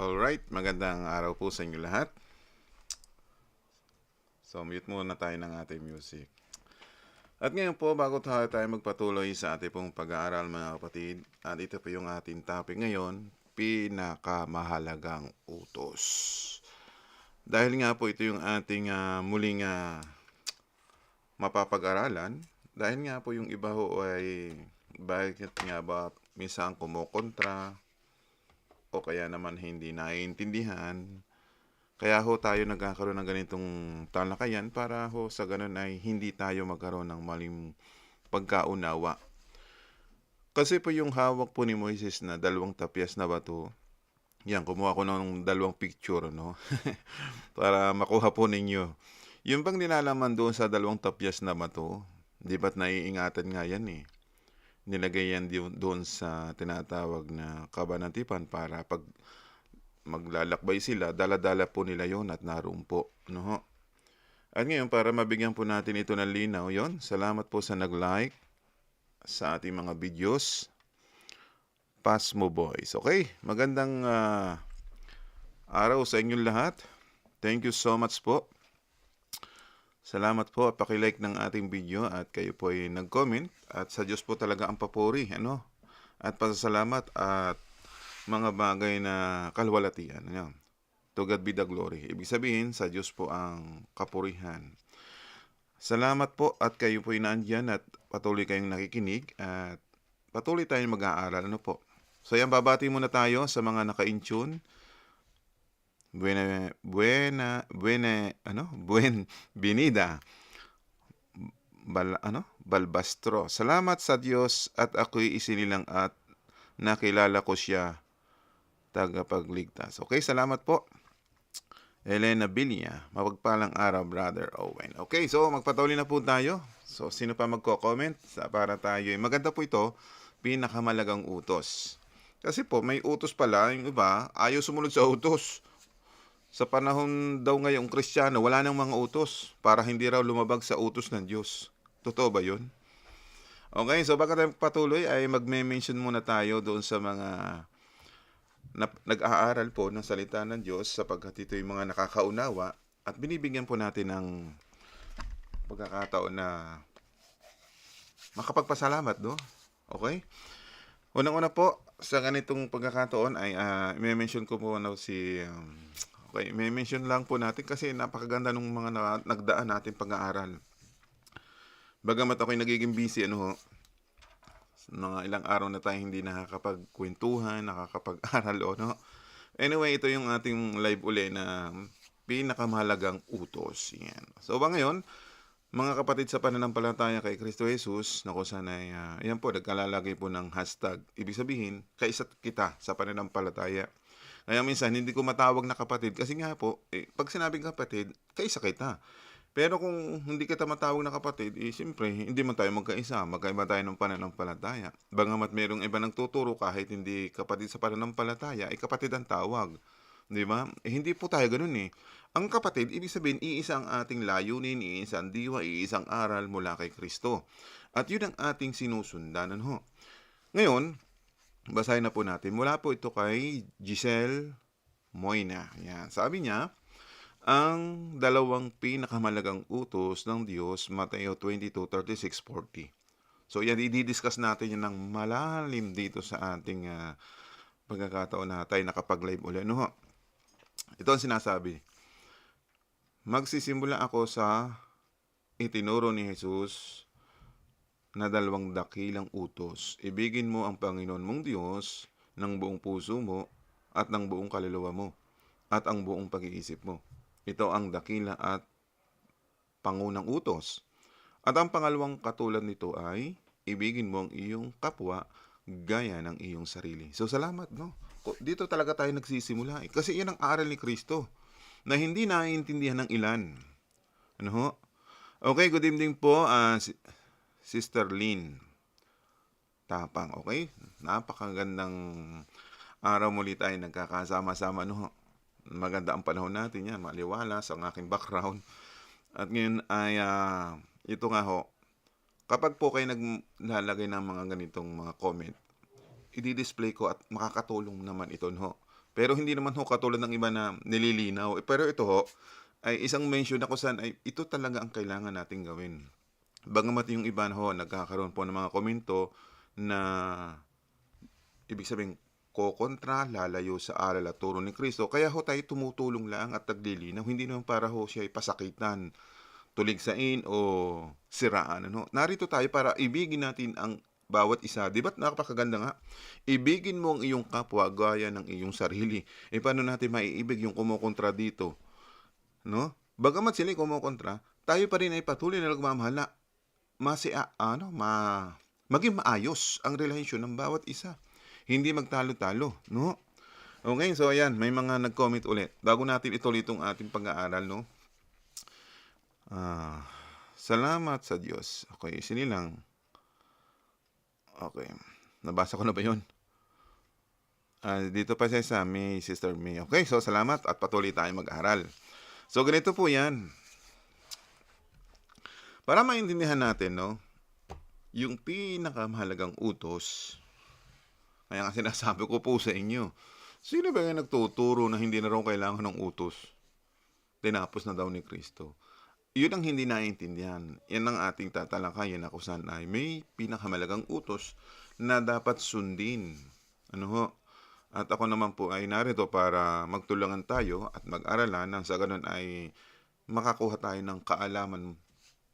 Alright, magandang araw po sa inyo lahat. So, mute muna tayo ng ating music. At ngayon po, bago tayo, magpatuloy sa ating pong pag-aaral mga kapatid, at ito po yung ating topic ngayon, pinakamahalagang utos. Dahil nga po ito yung ating ah, muling ah, mapapag-aralan, dahil nga po yung iba ho ay bakit nga ba minsan kumukontra, o kaya naman hindi naiintindihan. Kaya ho tayo nagkakaroon ng ganitong talakayan para ho sa ganun ay hindi tayo magkaroon ng maling pagkaunawa. Kasi po yung hawak po ni Moises na dalawang tapyas na bato, yan, kumuha ko ng dalawang picture, no? para makuha po ninyo. Yung bang nilalaman doon sa dalawang tapyas na bato, di ba't naiingatan nga yan eh nilagay yan doon sa tinatawag na kabanatipan para pag maglalakbay sila, dala-dala po nila yon at naroon po. No? At ngayon, para mabigyan po natin ito ng linaw, yon salamat po sa nag-like sa ating mga videos. Pass mo boys. Okay, magandang ah, araw sa inyong lahat. Thank you so much po. Salamat po. At pakilike ng ating video at kayo po ay nag-comment. At sa Diyos po talaga ang papuri ano? At pasasalamat at mga bagay na kalwalatian ano? To God be the glory. Ibig sabihin sa Diyos po ang kapurihan. Salamat po at kayo po ay naandyan at patuloy kayong nakikinig at patuloy tayong mag-aaral ano po? So yan babati muna tayo sa mga naka-intune Buena, buena, buena, ano? Buen, binida. Bal, ano? Balbastro. Salamat sa Diyos at ako'y isinilang at nakilala ko siya tagapagligtas. Okay, salamat po. Elena Bilia, mapagpalang araw, Brother Owen. Okay, so magpatuloy na po tayo. So, sino pa magko-comment para tayo? Maganda po ito, pinakamalagang utos. Kasi po, may utos pala, yung iba, ayaw sumunod sa utos. Sa panahon daw ngayong Kristiyano, wala nang mga utos para hindi raw lumabag sa utos ng Diyos. Totoo ba yun? Okay, so baka tayo patuloy ay magme-mention muna tayo doon sa mga na, nag-aaral po ng salita ng Diyos sapagkat ito yung mga nakakaunawa at binibigyan po natin ng pagkakataon na makapagpasalamat, no? Okay? Unang-una po, sa ganitong pagkakataon ay uh, i-mention ko po na si um, Okay, may mention lang po natin kasi napakaganda ng mga na, nagdaan natin pag-aaral. Bagamat ako'y nagiging busy, ano ho, mga ilang araw na tayo hindi nakakapagkwentuhan, nakakapag-aral, o no? Anyway, ito yung ating live uli na pinakamahalagang utos. Yan. So ba ngayon, mga kapatid sa pananampalataya kay Kristo Jesus, na kung sana ay, uh, po, nagkalalagay po ng hashtag. Ibig sabihin, kaisa kita sa pananampalataya. Kaya minsan, hindi ko matawag na kapatid kasi nga po, eh, pag sinabing kapatid, kaisa kita. Pero kung hindi kita matawag na kapatid, eh, siyempre, hindi man tayo magkaisa. Magkaiba tayo ng pananampalataya. Bangamat merong iba nang tuturo kahit hindi kapatid sa pananampalataya, ay kapatid ang tawag. Di ba? Eh, hindi po tayo ganun eh. Ang kapatid, ibig sabihin, iisa ang ating layunin, iisa ang diwa, iisang aral mula kay Kristo. At yun ang ating sinusundan. Ano? Ngayon, basahin na po natin. Mula po ito kay Giselle Moyna. Yan. Sabi niya, ang dalawang pinakamalagang utos ng Diyos, Mateo 22:36, 40. So yan, i-discuss natin yan ng malalim dito sa ating uh, pagkakataon na tayo nakapag-live ulit. Ano ho? Ito ang sinasabi. Magsisimula ako sa itinuro ni Jesus na dalawang dakilang utos. Ibigin mo ang Panginoon mong Diyos ng buong puso mo at ng buong kaluluwa mo at ang buong pag-iisip mo. Ito ang dakila at pangunang utos. At ang pangalawang katulad nito ay ibigin mo ang iyong kapwa gaya ng iyong sarili. So salamat, no? Dito talaga tayo nagsisimula. Eh. Kasi yan ang aral ni Kristo na hindi naiintindihan ng ilan. Ano ho? Okay, good evening po. Uh, Sister Lynn Tapang, okay? Napakagandang araw muli tayo nagkakasama-sama. No? Maganda ang panahon natin yan, maliwala sa aking background. At ngayon ay, uh, ito nga ho, kapag po kayo naglalagay ng mga ganitong mga comment, i-display ko at makakatulong naman ito ho. Pero hindi naman ho katulad ng iba na nililinaw. Eh, pero ito ho, ay isang mention kung saan ay ito talaga ang kailangan nating gawin. Bagamat yung iba ho, nagkakaroon po ng mga komento na ibig sabihin, kokontra, lalayo sa aral at turo ni Kristo. Kaya ho tayo tumutulong lang at naglilinaw. Hindi naman para ho siya pasakitan, tuligsain o siraan. Ano? Narito tayo para ibigin natin ang bawat isa. Di ba't nakapakaganda nga? Ibigin mo ang iyong kapwa gaya ng iyong sarili. E paano natin maiibig yung kumukontra dito? No? Bagamat sila kumukontra, tayo pa rin ay patuloy na nagmamahal na masi, ano, ma, maging maayos ang relasyon ng bawat isa. Hindi magtalo-talo, no? Okay, so ayan, may mga nag-comment ulit. Bago natin ituloy itong ating pag-aaral, no? Ah, salamat sa Diyos. Okay, sinilang. Okay. Nabasa ko na ba yun? Ah, dito pa siya sa may Sister May. Okay, so salamat at patuloy tayong mag-aral. So ganito po yan. Para maintindihan natin, no? Yung pinakamahalagang utos, kaya nga sinasabi ko po sa inyo, sino ba yung nagtuturo na hindi na raw kailangan ng utos? Tinapos na daw ni Kristo. Yun ang hindi naiintindihan. Yan ang ating tatalakayin na kung saan ay may pinakamalagang utos na dapat sundin. Ano ho? At ako naman po ay narito para magtulungan tayo at mag-aralan nang sa ganun ay makakuha tayo ng kaalaman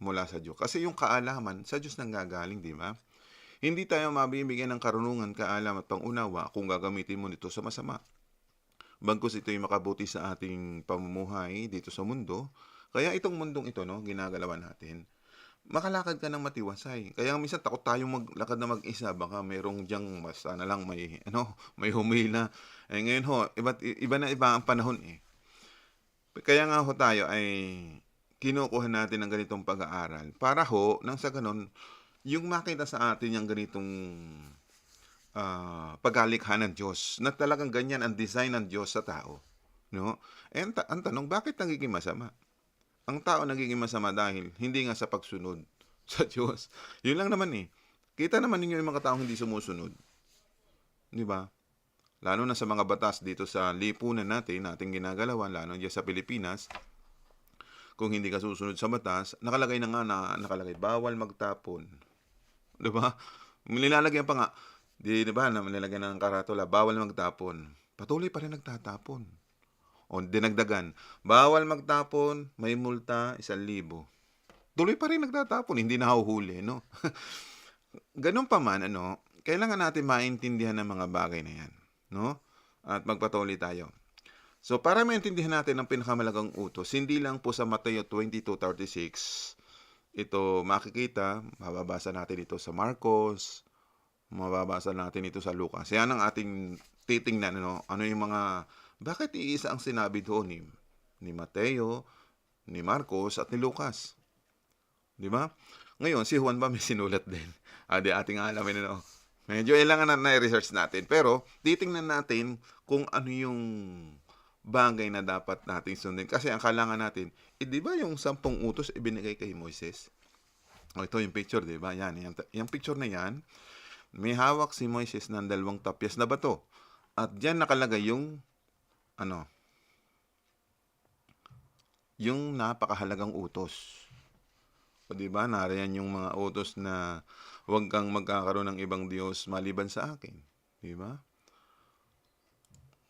mula sa Diyos. Kasi yung kaalaman, sa Diyos nang gagaling, di ba? Hindi tayo mabibigyan ng karunungan, kaalam at pangunawa kung gagamitin mo nito sa masama. Bagkus ito'y makabuti sa ating pamumuhay dito sa mundo. Kaya itong mundong ito, no, ginagalawan natin, makalakad ka ng matiwasay. Kaya minsan takot tayong maglakad na mag-isa, baka merong diyang mas na lang may, ano, may humila. Eh ngayon ho, iba, iba na iba ang panahon eh. Kaya nga ho tayo ay kinukuha natin ng ganitong pag-aaral para ho, nang sa ganon, yung makita sa atin yung ganitong ah, pagkalikha ng Diyos, na talagang ganyan ang design ng Diyos sa tao. No? Eh, ang, ta- ang tanong, bakit nagiging masama? Ang tao nagiging masama dahil hindi nga sa pagsunod sa Diyos. Yun lang naman eh. Kita naman ninyo yung mga taong hindi sumusunod. Di ba? Lalo na sa mga batas dito sa lipunan natin, nating ginagalawan, lalo dyan sa Pilipinas, kung hindi ka susunod sa batas, nakalagay na nga na nakalagay, bawal magtapon. Di ba? Nilalagyan pa nga, di, di ba, na nilalagyan ng karatula, bawal magtapon. Patuloy pa rin nagtatapon. O dinagdagan, bawal magtapon, may multa, isang libo. Tuloy pa rin nagtatapon, hindi nahuhuli, no? Ganun pa man, ano, kailangan natin maintindihan ng mga bagay na yan, no? At magpatuloy tayo. So, para maintindihan natin ang pinakamalagang utos, hindi lang po sa Mateo 22.36, ito makikita, mababasa natin ito sa Marcos, mababasa natin ito sa Lucas. Yan ang ating titingnan, ano, ano yung mga, bakit iisa ang sinabi doon ni, ni Mateo, ni Marcos, at ni Lucas? Di ba? Ngayon, si Juan ba may sinulat din? Ah, di ating alamin, ano. Medyo ilangan na na-research natin. Pero, titingnan natin kung ano yung bagay na dapat nating sundin. Kasi ang kailangan natin, eh, di ba yung sampung utos ibinigay kay Moises? O, ito yung picture, di ba? Yan, yan, yung picture na yan, may hawak si Moises ng dalawang tapyas na bato. At diyan nakalagay yung, ano, yung napakahalagang utos. O di ba, nariyan yung mga utos na huwag kang magkakaroon ng ibang Diyos maliban sa akin. Di ba?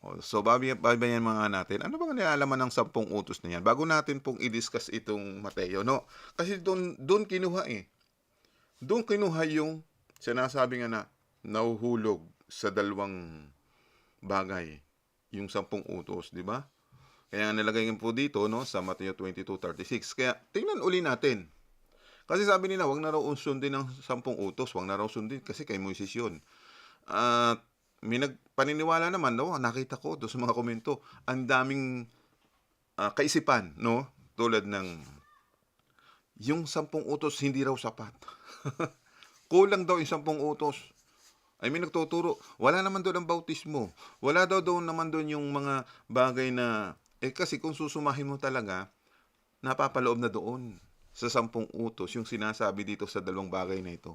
O, So, babayan mga natin, ano bang nilalaman ng sampung utos na yan? Bago natin pong i-discuss itong Mateo, no? Kasi doon, doon kinuha eh. Doon kinuha yung sinasabi nga na nauhulog sa dalawang bagay. Yung sampung utos, di ba? Kaya nilagay nga po dito, no, sa Mateo 22.36. Kaya, tingnan uli natin. Kasi sabi nila, wag na raw sundin ng sampung utos, wag na raw sundin kasi kay Moises yun. At may nagpaniniwala naman, no, nakita ko doon sa mga komento, ang daming ah, kaisipan, no, tulad ng yung sampung utos hindi raw sapat. Kulang daw yung sampung utos. I mean, nagtuturo. Wala naman doon ang bautismo. Wala daw doon naman doon yung mga bagay na, eh kasi kung susumahin mo talaga, napapaloob na doon sa sampung utos yung sinasabi dito sa dalawang bagay na ito.